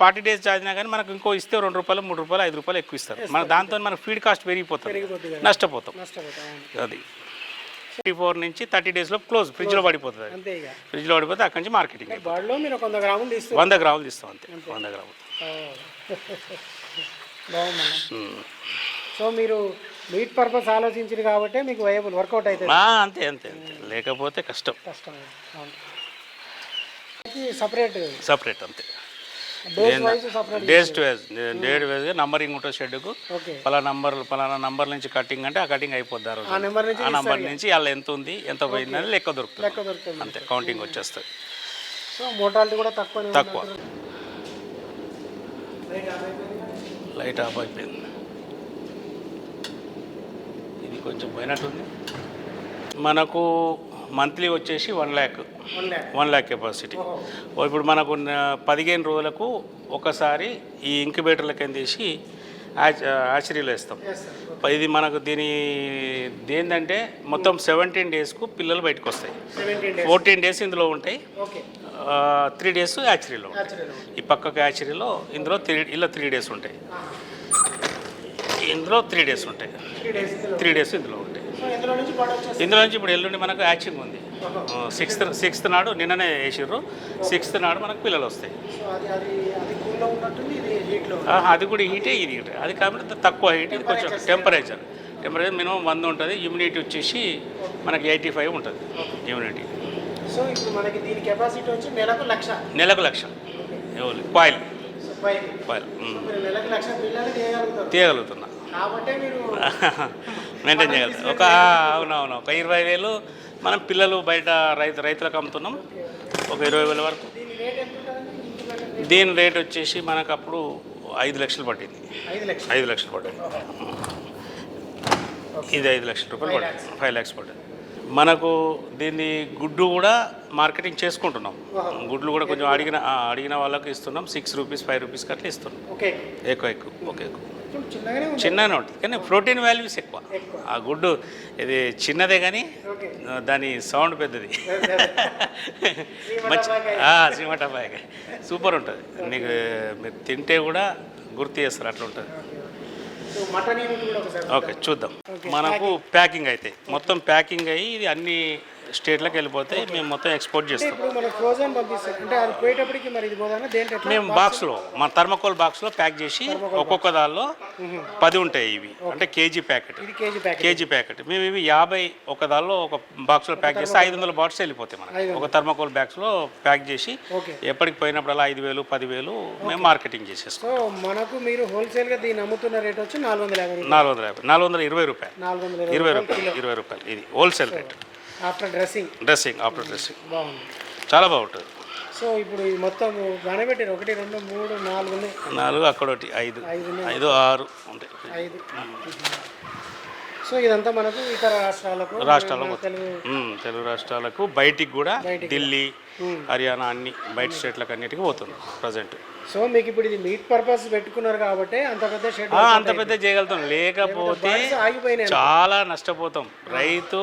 ఫార్టీ డేస్ చదివినా కానీ మనకు ఇంకో ఇస్తే రెండు రూపాయలు మూడు రూపాయలు ఐదు రూపాయలు ఎక్కువ ఇస్తారు. మన దాంతో మనకు ఫీడ్ కాస్ట్ పెరిగిపోతుంది. నష్టపోతాం. అది. థర్టీ ఫోర్ నుంచి థర్టీ డేస్లో క్లోజ్ ఫ్రిడ్జ్లో పడిపోతుంది అది. ఫ్రిడ్జ్లో పడిపోతే అక్కడి నుంచి మార్కెటింగ్ వంద గ్రాములు తీస్తారు వంద గ్రాములు తీస్తాం అంతే వంద గ్రాములు. సో మీరు మీట్ పర్పస్ ఆలోచించారు కాబట్టి మీకు వైబుల్ వర్కౌట్ అవుతుంది. ఆ, అంతే అంతే అంతే. లేకపోతే కష్టం. కష్టం. సపరేట్ సపరేట్ అంతే. Days wise to days date wise numbering ఉంటుంది షెడ్కు పలానా నంబర్ పలానా నంబర్ నుంచి కటింగ్ అంటే ఆ కటింగ్ అయిపోద్ది ఆ రోజు. ఆ నెంబర్ నుంచి ఆ నంబర్ నుంచి వాళ్ళ ఎంత ఉంది ఎంత పోయిందని లెక్క దొరుకుతుంది. లెక్క దొరుకుతుంది. అంతే కౌంటింగ్ వచ్చేస్తుంది. సో మోటాలిటీ కూడా తక్కువనే తక్కువ. లైట్ ఆఫ్ అయిపోయింది? ఇది కొంచెం పోయినట్టుంది. మనకు మంత్లీ వచ్చేసి one lakh one lakh capacity ఇప్పుడు మనకు పదిహేను రోజులకు ఒకసారి ఈ ఇంక్యుబేటర్లకి తీసి ఆచరీలో వేస్తాం. ఇది మనకు దీని ఏంటంటే మొత్తం సెవెంటీన్ డేస్కు పిల్లలు బయటకు వస్తాయి. ఫోర్టీన్ డేస్ ఇందులో ఉంటాయి. త్రీ డేస్ యాచరీలో ఉంటాయి. ఈ పక్కకు యాచరీలో ఇందులో త్రీ ఇలా త్రీ డేస్ ఉంటాయి. ఇందులో త్రీ డేస్ ఉంటాయి. త్రీ డేస్ ఇందులో ఉంటాయి. ఇందులో నుంచి ఇప్పుడు ఎల్లుండి మనకు యాచింగ్ ఉంది. సిక్స్త్ సిక్స్త్ నాడు నిన్ననే వేసిర్రు. సిక్స్త్ నాడు మనకు పిల్లలు వస్తాయి. అది కూడా హీటే ఇది హీటే అది కాబట్టి తక్కువ హీట్ ఇది కొంచెం టెంపరేచర్ టెంపరేచర్ మినిమం వంద ఉంటుంది ఇమ్యూనిటీ వచ్చేసి మనకి ఎయిటీ ఫైవ్ ఉంటుంది ఇమ్యూనిటీ సో ఇప్పుడు మనకి దీని కెపాసిటీ వచ్చి నెలకు లక్ష. నెలకు లక్ష. ఎవరు కాయిల్ కాయిల్ తీయగలుగుతున్నా. కాబట్టి మీరు మెయింటైన్ చేయాలి. ఒక అవునవును. ఒక ఇరవై వేలు మనం పిల్లలు బయట రైతు రైతులకు అమ్ముతున్నాం. ఒక ఇరవై వేల వరకు. దీని రేట్ వచ్చేసి మనకు అప్పుడు ఐదు లక్షలు పట్టింది. ఐదు లక్షలు. పడ్డది ఇది ఐదు లక్షల రూపాయలు పడ్డది ఫైవ్ ల్యాక్స్ పడ్డది మనకు దీన్ని గుడ్డు కూడా మార్కెటింగ్ చేసుకుంటున్నాం. గుడ్లు కూడా కొంచెం అడిగిన అడిగిన వాళ్ళకి ఇస్తున్నాం. సిక్స్ రూపీస్ ఫైవ్ రూపీస్కి అట్లా ఇస్తున్నాం. ఓకే. ఎక్కువ ఎక్కువ. ఓకే ఎక్కువ. చిన్నగానే ఉంటుంది. కానీ ప్రోటీన్ వాల్యూస్ ఎక్కువ. ఆ గుడ్డు ఇది చిన్నదే కానీ దాని సౌండ్ పెద్దది. మంచి శ్రీమఠాబాయ్ సూపర్ ఉంటుంది. మీకు మీరు తింటే కూడా గుర్తు చేస్తారు అట్లా ఉంటుంది. ఓకే చూద్దాం. మనకు ప్యాకింగ్ అయితే. మొత్తం ప్యాకింగ్ అయ్యి ఇది అన్ని స్టేట్లకు వెళ్ళిపోతాయి మేము మొత్తం ఎక్స్పోర్ట్ చేస్తాం. ఇప్పుడు మనం ఫ్రోజన్ పంపిస్తాం అంటే అది పోయేటప్పటికి మరి ఇది పోదానా దేంట్లో ఎట్లా మేము బాక్స్లో మన థర్మకోల్ బాక్స్లో ప్యాక్ చేసి ఒక్కొక్క దానిలో పది ఉంటాయి ఇవి. అంటే కేజీ ప్యాకెట్. ఇది కేజీ ప్యాకెట్. KG packet. మేము ఇవి యాభై ఒక దానిలో ఒక బాక్స్లో ప్యాక్ చేస్తే ఐదు వందల బాటిల్స్ వెళ్ళిపోతాయి మనకి. ఒక థర్మకోల్ బ్యాగ్స్లో ప్యాక్ చేసి ఓకే ఎప్పటికి పోయినప్పుడల్లా ఐదు వేలు పదివేలు మేము మార్కెటింగ్ చేసేస్తాం. సో మనకు మీరు హోల్సేల్గా దీన్ని అమ్ముతున్న రేట్ వచ్చి నాలుగు వందల యాభై రూపాయలు. నాలుగు వందల యాభై నాలుగు వందల ఇరవై రూపాయలు. నాలుగు వందల ఇరవై రూపాయలు ఇరవై రూపాయలు. ఇది wholesale rate after dressing dressing after dressing బాగుంది చాలా బాగుంటుంది. సో ఇప్పుడు ఇది మొత్తం గణపెట్టారు ఒకటి రెండు మూడు నాలుగు నాలుగు అక్కడ ఒకటి ఐదు ఐదు ఆరు ఉంటాయి. ఐదు. సో ఇదంతా మనకు ఇతర రాష్ట్రాలకు రాష్ట్రాలకు. తెలుగు రాష్ట్రాలకు బయటికి కూడా ఢిల్లీ హర్యానా అన్ని బయట స్టేట్లకు అన్నిటికీ పోతుంది ప్రజెంట్. సో మీకు ఇప్పుడు ఇది మీట్ పర్పస్ పెట్టుకున్నారు కాబట్టి అంత పెద్ద షెడ్ అంత పెద్ద చేయగలుగుతాం. లేకపోతే చాలా నష్టపోతాం. రైతు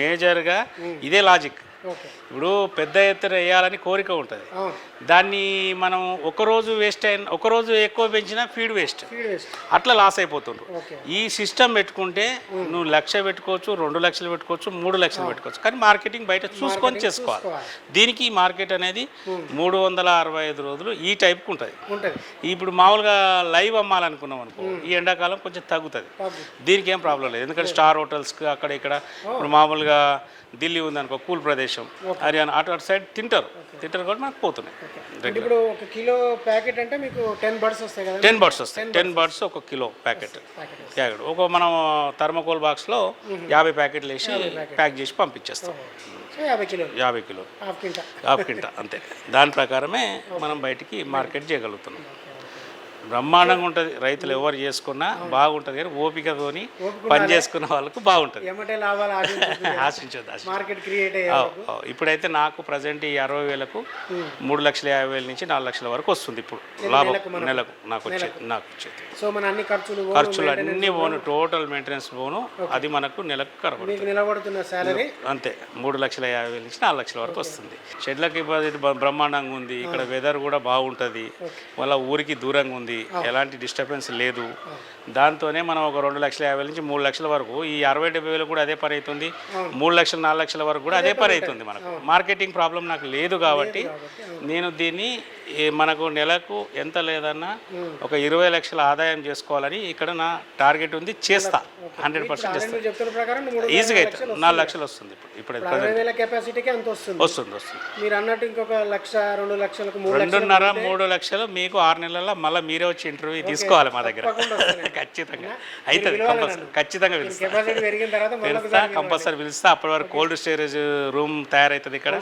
మేజర్గా ఇదే లాజిక్ ఇప్పుడు పెద్ద ఎత్తున వేయాలని కోరిక ఉంటుంది. దాన్ని మనం ఒకరోజు వేస్ట్ అయిన ఒకరోజు ఎక్కువ పెంచినా ఫీడ్ వేస్ట్. అట్లా లాస్ అయిపోతుండ్రు. ఈ సిస్టమ్ పెట్టుకుంటే నువ్వు లక్ష పెట్టుకోవచ్చు రెండు లక్షలు పెట్టుకోవచ్చు మూడు లక్షలు పెట్టుకోవచ్చు. కానీ మార్కెటింగ్ బయట చూసుకొని చేసుకోవాలి. దీనికి మార్కెట్ అనేది మూడు వందల అరవై ఐదు రోజులు ఈ టైప్కి ఉంటుంది. ఇప్పుడు మామూలుగా లైవ్ అమ్మాలనుకున్నాం అనుకో ఈ ఎండాకాలం కొంచెం తగ్గుతుంది. తగ్గు. దీనికి ఏం ప్రాబ్లం లేదు. ఎందుకంటే స్టార్ హోటల్స్కి అక్కడ ఇక్కడ ఇప్పుడు మామూలుగా ఢిల్లీ ఉందనుకో కూల్ ప్రదేశం. హర్యానా అటు అటు సైడ్ తింటారు. తింటారు కాబట్టి మనకు పోతున్నాయి. ఇప్పుడు ఒక కిలో ప్యాకెట్ అంటే మీకు టెన్ బర్డ్స్ వస్తాయి కదా? టెన్ బర్డ్స్ వస్తాయి. Ten birds. ఒక కిలో ప్యాకెట్. ప్యాకెట్ ఒక మనం థర్మకోల్ బాక్స్లో యాభై ప్యాకెట్లు వేసి ప్యాక్ చేసి పంపించేస్తాం. యాభై కిలోలు. యాభై కిలో హాఫ్ కింట అంతే. దాని ప్రకారమే మనం బయటికి మార్కెట్ చేయగలుగుతున్నాం. బ్రహ్మాండంగా ఉంటుంది. రైతులు ఎవరు చేసుకున్నా బాగుంటుంది కానీ ఓపికతోని పని చేసుకున్న వాళ్ళకు బాగుంటుంది. ఆశించదు మార్కెట్ క్రియేట్. ఇప్పుడైతే నాకు ప్రజెంట్ ఈ అరవై వేలకు మూడు లక్షల యాభై వేల నుంచి నాలుగు లక్షల వరకు వస్తుంది ఇప్పుడు. లాభం నెలకు నాకు వచ్చేది నాకు వచ్చేది. సో మన అన్ని ఖర్చులు ఖర్చులు అన్నీ పోను. టోటల్ మెయింటెనెన్స్ పోను. అది మనకు నెలకు శాలరీ? అంతే. మూడు లక్షల యాభై వేల నుంచి నాలుగు లక్షల వరకు వస్తుంది. షెడ్లకి బ్రహ్మాండంగా ఉంది. ఇక్కడ వెదర్ కూడా బాగుంటుంది. వాళ్ళ ఊరికి దూరంగా ఉంది. ఎలాంటి డిస్టర్బెన్స్ లేదు. దాంతోనే మనం ఒక రెండు లక్షల యాభై నుంచి మూడు లక్షల వరకు ఈ అరవై డెబ్బై వేలు కూడా అదే పని అవుతుంది. మూడు లక్షల నాలుగు లక్షల వరకు కూడా అదే పని అవుతుంది మనకు. మార్కెటింగ్ ప్రాబ్లం నాకు లేదు కాబట్టి నేను దీన్ని ఈ మనకు నెలకు ఎంత లేదన్నా ఒక ఇరవై లక్షల ఆదాయం చేసుకోవాలని ఇక్కడ నా టార్గెట్ ఉంది. చేస్తా. హండ్రెడ్ పర్సెంట్ చేస్తా. ఈజీగా అయితే. నాలుగు లక్షలు వస్తుంది ఇప్పుడు. ఇప్పుడు కెపాసిటీకి వస్తుంది. వస్తుంది వస్తుంది. మీరు అన్నట్టు ఇంకొక లక్ష రెండు లక్షలకు రెండున్నర మూడు లక్షలు మీకు ఆరు నెలల్లో మళ్ళీ మీరే వచ్చి ఇంటర్వ్యూ తీసుకోవాలి మా దగ్గర. ఖచ్చితంగా. అవుతుంది కంపల్సరీ ఖచ్చితంగా పిలుస్తా. కంపల్సరీ పిలుస్తా అప్పటి వరకు కోల్డ్ స్టోరేజ్ రూమ్ తయారవుతుంది ఇక్కడ.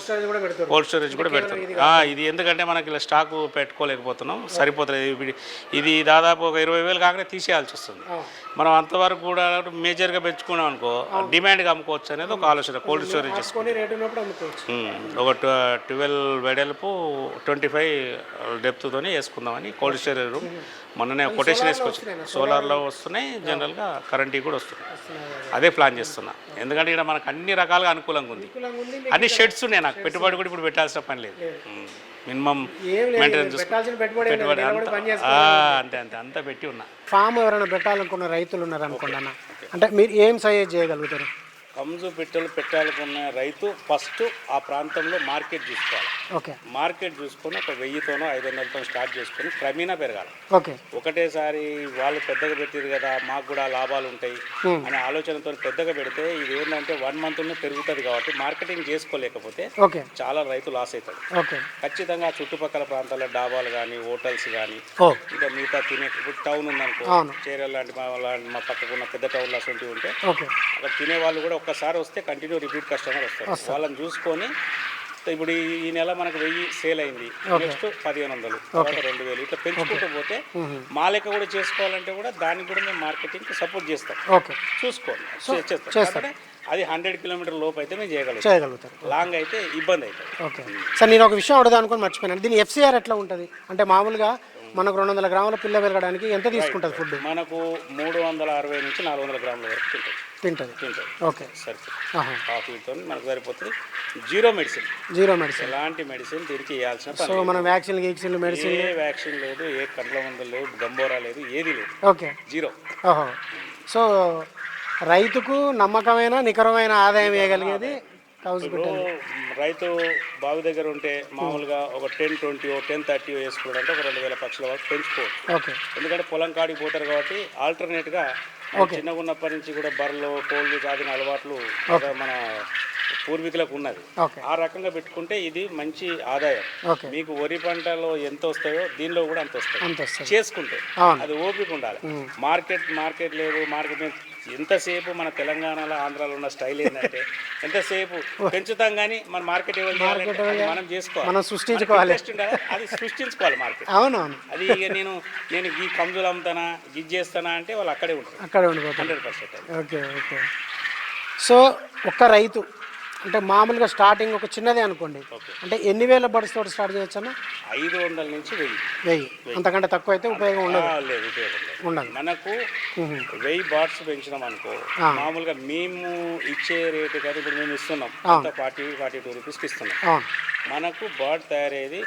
కోల్డ్ స్టోరేజ్ కూడా పెడతాం ఇది ఎందుకంటే మనకి స్టాక్ పెట్టుకోలేకపోతున్నాం. సరిపోతుంది ఇది- ఇది దాదాపు ఒక ఇరవై వేలు కాకనే తీసేయాల్సి వస్తుంది. మనం అంతవరకు కూడా మేజర్గా పెంచుకున్నాం అనుకో డిమాండ్గా అమ్ముకోవచ్చు అనేది ఒక ఆలోచన కోల్డ్ స్టోరేజ్. ఒక ట్వెల్వ్ వెడల్పు ట్వంటీ ఫైవ్ డెప్త్తోనే వేసుకుందామని కోల్డ్ స్టోరేజ్ రూమ్. మొన్ననే కొటేషన్ వేసుకొచ్చి సోలార్లో వస్తున్నాయి జనరల్గా కరెంట్ కూడా వస్తున్నాయి. అదే ప్లాన్ చేస్తున్నా. ఎందుకంటే ఇక్కడ మనకు అన్ని రకాలుగా అనుకూలంగా ఉంది. అన్ని షెడ్స్ ఉన్నాయి నాకు. పెట్టుబడి కూడా ఇప్పుడు పెట్టాల్సిన పని లేదు. మినిమం మెయింటెనెన్స్ పెట్టుబడి అంతా పని చేస్తే ఆ, అంతే అంతే. పెట్టి ఉన్నా. ఫామ్ ఎవరైనా పెట్టాలనుకున్న రైతులు ఉన్నారు అనుకోండి అన్న. అంటే మీరు ఏం సజెస్ట్ చేయగలుగుతారు? కమ్జు పెట్టెలు పెట్టాలనుకున్న రైతు ఫస్ట్ ఆ ప్రాంతంలో మార్కెట్ చూసుకోవాలి. ఓకే. మార్కెట్ చూసుకొని ఒక వెయ్యితోనో ఐదు వందలతో స్టార్ట్ చేసుకొని క్రమేణా పెరగాలి. ఓకే. ఒకటేసారి వాళ్ళు పెద్దగా పెట్టారు కదా మాకు కూడా లాభాలు ఉంటాయి అనే ఆలోచనతో పెద్దగా పెడితే ఇది ఏంటంటే వన్ మంత్లోనే పెరుగుతుంది కాబట్టి మార్కెటింగ్ చేసుకోలేకపోతే ఓకే. చాలా రైతు లాస్ అవుతాడు ఓకే. ఖచ్చితంగా చుట్టుపక్కల ప్రాంతాల డాబాలు కానీ హోటల్స్ కానీ ఇంకా మిగతా తినే ఇప్పుడు టౌన్ ఉందనుకో. చీరలు లాంటి మా లాంటి మా పక్కకు ఉన్న పెద్ద టౌన్లు అటువంటివి ఉంటే ఓకే. అక్కడ తినే వాళ్ళు కూడా ఒక్కసారి వస్తే కంటిన్యూ రిపీట్ కస్టమర్ వస్తారు. వాళ్ళని చూసుకొని ఇప్పుడు ఈ నెల మనకు వెయ్యి సేల్ అయింది. నెక్స్ట్ పదిహేను వందలు తర్వాత రెండు వేలు ఇట్లా పెంచుకుంటూ పోతే మా లెక్క కూడా చేసుకోవాలంటే కూడా దానికి కూడా మేము మార్కెటింగ్ సపోర్ట్ చేస్తాం. చూసుకోండి. చేస్తాం. అది హండ్రెడ్ కిలోమీటర్ లోపు అయితే మేము చేయగలుగుతాం. చేయగలుగుతారు. లాంగ్ అయితే ఇబ్బంది అవుతుంది ఓకే. సార్ నేను ఒక విషయం అడుగుదాం అనుకుని మర్చిపోయాను. దీని ఎఫ్సిఆర్ ఎట్లా ఉంటుంది? అంటే మామూలుగా మనకు రెండు వందల గ్రాముల పిల్ల పెరగడానికి ఎంత తీసుకుంటుంది ఫుడ్ మనకు మూడు వందల అరవై నుంచి నాలుగు వందల గ్రాముల వరకు తింటుంది తింటుంది. తింటుంది. ఓకే. సరిపోతుంది. హాఫ్ మనకు సరిపోతుంది జీరో మెడిసిన్. Zero medicine. ఎలాంటి మెడిసిన్ దీనికి ఇవ్వాల్సిన సో మనం వ్యాక్సిన్ గీక్సిన్లు మెడిసిన్ ఏ వ్యాక్సిన్ లేదు ఏ కండ్ల మందులు లేవు గంబోరా లేదు ఏది లేదు. ఓకే. జీరో. ఓహో సో రైతుకు నమ్మకమైన నికరమైన ఆదాయం ఇవ్వగలిగేది రైతు బావి దగ్గర ఉంటే మామూలుగా ఒక టెన్ ట్వంటీ టెన్ థర్టీ వేసుకున్నాడు అంటే ఒక రెండు వేల పక్షుల వరకు పెంచుకోవచ్చు. ఓకే. ఎందుకంటే పొలం కాడికి పోతారు కాబట్టి ఆల్టర్నేట్గా చిన్నగా ఉన్నప్పటి నుంచి కూడా బర్రెలు కోళ్ళు తాగిన అలవాట్లు మన పూర్వీకులకు ఉన్నది ఆ రకంగా పెట్టుకుంటే ఇది మంచి ఆదాయం. మీకు వరి పంటలో ఎంత వస్తాయో దీనిలో కూడా అంత వస్తాయి. చేసుకుంటే అది ఓపిక ఉండాలి. మార్కెట్ మార్కెట్ లేదు మార్కెట్ మీద ఎంతసేపు మన తెలంగాణలో ఆంధ్రాలో ఉన్న స్టైల్ ఏంటంటే ఎంతసేపు పెంచుతాం కానీ మన మార్కెట్ మనం చేసుకోవాలి. మనం సృష్టించుకోవాలి. అది సృష్టించుకోవాలి మార్కెట్. అవునవును. అది ఇక నేను నేను ఈ కంజులు అమ్ముతానా ఇది చేస్తానా అంటే వాళ్ళు అక్కడే ఉంటారు. అక్కడే ఉండిపోతాం hundred percent okay okay. So ఒక్క రైతు అంటే మామూలుగా స్టార్టింగ్ ఒక చిన్నదే అనుకోండి. అంటే ఎన్ని వేల బడ్స్ తోటి స్టార్ట్ చేయొచ్చన్నా? ఐదు వందల నుంచి వెయ్యి. వెయ్యి. అంతకంటే తక్కువ అయితే ఉపయోగం ఉండదు. లేదు ఉపయోగం ఉండదు. మనకు. వెయ్యి బాట్స్ పెంచినాం అనుకో. మామూలుగా మేము ఇచ్చే రేటు కదా ఇప్పుడు మేము ఇస్తున్నాం. ఫార్టీ ఫార్టీ టూ రూపీస్కి ఇస్తున్నాం. మనకు బాట్ తయారయ్యేది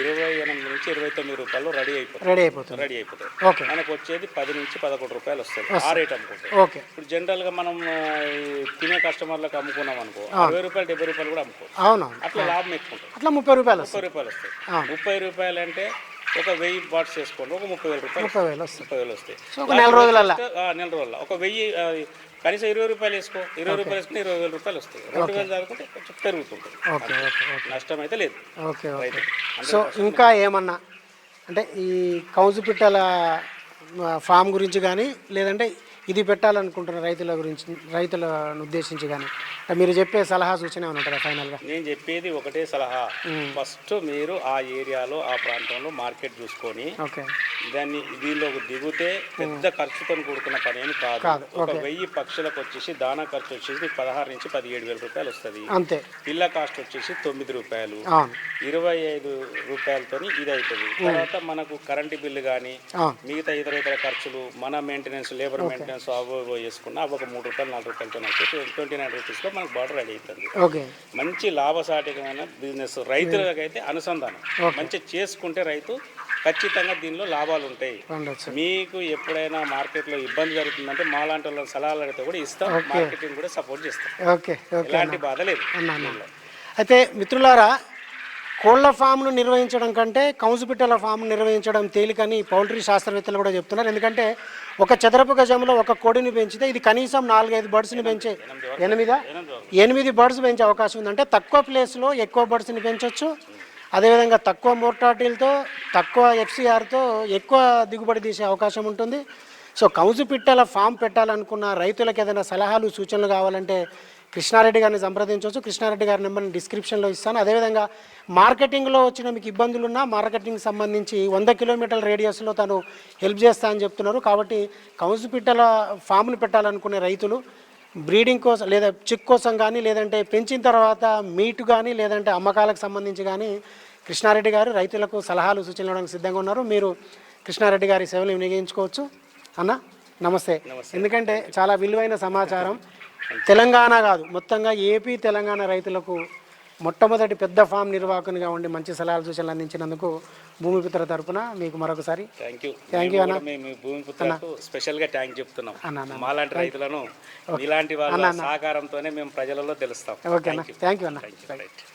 ఇరవై ఎనిమిది నుంచి ఇరవై తొమ్మిది రూపాయలు రెడీ అయిపోతుంది. రెడీ అయిపోతుంది. రెడీ అయిపోతుంది. ఓకే. మనకు వచ్చేది పది నుంచి పదకొండు రూపాయలు వస్తుంది. ఆ రేట్ అమ్ముకుంటే ఓకే. ఇప్పుడు జనరల్గా మనం తినే కస్టమర్లకు అమ్ముకున్నాం అనుకో అరవై రూపాయలు డెబ్బై రూపాయలు కూడా అమ్ముకో అవునవును. అట్లా లాభం ఎక్కువ అట్లా ముప్పై రూపాయలు ముప్పై రూపాయలు వస్తాయి. ముప్పై రూపాయలు అంటే ఒక వెయ్యి బాట్స్ వేసుకోండి ఒక ముప్పై వేల రూపాయలు ముప్పై వేలు వస్తాయి. ముప్పై వేలు వస్తాయి. నెల రోజులల్లా? ఆ, నెల రోజుల్లో ఒక వెయ్యి కనీసం ఇరవై రూపాయలు వేసుకో. ఇరవై రూపాయలు వేసుకుని ఇరవై వేల రూపాయలు వస్తాయి. రెండు వేలు చదువుకుంటే కొంచెం పెరుగుతుంటుంది. నష్టం అయితే లేదు. ఓకే సో ఇంకా ఏమన్నా? అంటే ఈ కౌజు పిట్టల ఫామ్ గురించి కానీ లేదంటే ఇది పెట్టాలనుకుంటున్న రైతుల గురించి రైతులను ఉద్దేశించి కానీ మీరు చెప్పే సలహా సూచన ఏమైనా ఉంటుందా ఫైనల్గా నేను చెప్పేది ఒకటే సలహా. ఫస్ట్ మీరు ఆ ఏరియాలో ఆ ప్రాంతంలో మార్కెట్ చూసుకొని ఓకే. దాన్ని దీనిలోకి దిగితే పెద్ద ఖర్చుతో కూడుకున్న పని ఏమి కాదు. ఒక వెయ్యి పక్షులకు వచ్చేసి దానా ఖర్చు వచ్చేసి పదహారు నుంచి పదిహేడు వేల రూపాయలు వస్తుంది. అంతే. పిల్ల కాస్ట్ వచ్చేసి తొమ్మిది రూపాయలు. ఇరవై ఐదు రూపాయలతో ఇది అవుతుంది తర్వాత మనకు కరెంటు బిల్లు కానీ మిగతా ఇతర ఇతర ఖర్చులు మన మెయింటెనెన్స్ లేబర్ మెయింటెనెన్స్ అవి ఇవి చేసుకున్నా అవి ఒక మూడు రూపాయలు నాలుగు రూపాయలతో అయితే ట్వంటీ నైన్ రూపీస్లో మనకు బార్డర్ రెడీ అవుతుంది ఓకే. మంచి లాభసాటికమైన బిజినెస్ రైతులకైతే అనుసంధానం. మంచి చేసుకుంటే రైతు ఖచ్చితంగా దీనిలో లాభాలు ఉంటాయి. మీకు ఎప్పుడైనా మార్కెట్లో ఇబ్బంది జరుగుతుందంటే మాలాంటి వాళ్ళ సలహాలు అడిగితే కూడా ఇస్తాం. మార్కెటింగ్ కూడా సపోర్ట్ చేస్తాం. ఎలాంటి బాధ లేదు. అయితే మిత్రులారా కోళ్ళ ఫామ్ను నిర్వహించడం కంటే కౌన్సుపిట్టల ఫామ్ నిర్వహించడం తేలికని పౌల్ట్రీ శాస్త్రవేత్తలు కూడా చెప్తున్నారు. ఎందుకంటే ఒక చదరపు గజంలో ఒక కోడిని పెంచితే ఇది కనీసం నాలుగైదు బర్డ్స్ని పెంచే ఎనిమిదా? ఎనిమిది బర్డ్స్ పెంచే అవకాశం ఉందంటే తక్కువ ప్లేస్లో ఎక్కువ బర్డ్స్ని పెంచవచ్చు అదేవిధంగా తక్కువ మోర్టాలిటీలతో తక్కువ ఎఫ్సిఆర్తో ఎక్కువ దిగుబడి తీసే అవకాశం ఉంటుంది. సో కౌజు పిట్టల ఫామ్ పెట్టాలనుకున్న రైతులకు ఏదైనా సలహాలు సూచనలు కావాలంటే కృష్ణారెడ్డి గారిని సంప్రదించవచ్చు. కృష్ణారెడ్డి గారి నెంబర్ని డిస్క్రిప్షన్లో ఇస్తాను. అదేవిధంగా మార్కెటింగ్లో వచ్చిన మీకు ఇబ్బందులున్నా మార్కెటింగ్ సంబంధించి వంద కిలోమీటర్ల రేడియస్లో తను హెల్ప్ చేస్తా అని చెప్తున్నారు. కాబట్టి కౌజు పిట్టల ఫామ్ను పెట్టాలనుకునే రైతులు బ్రీడింగ్ కోసం లేదా చిక్ కోసం కానీ లేదంటే పెంచిన తర్వాత మీట్ కానీ లేదంటే అమ్మకాలకు సంబంధించి కానీ కృష్ణారెడ్డి గారు రైతులకు సలహాలు సూచనలు ఇవ్వడానికి సిద్ధంగా ఉన్నారు. మీరు కృష్ణారెడ్డి గారి సేవలు వినియోగించుకోవచ్చు. అన్న నమస్తే. ఎందుకంటే చాలా విలువైన సమాచారం. తెలంగాణ కాదు మొత్తంగా ఏపీ తెలంగాణ రైతులకు మొట్టమొదటి పెద్ద ఫామ్ నిర్వాహకునిగా ఉండి మంచి సలహాలు సూచనలు అందించినందుకు భూమిపుత్ర తరపున మీకు మరొకసారి థ్యాంక్ యూ Thank you, అన్న. మేము భూమి పుత్రకు స్పెషల్గా థ్యాంక్ చెప్తున్నాం. మాలాంటి రైతులను ఇలాంటి వాళ్ళ సహకారంతోనే మేము ప్రజలలో తెలుస్తాం. ఓకే అన్న. థ్యాంక్ యూ అన్న. Thank you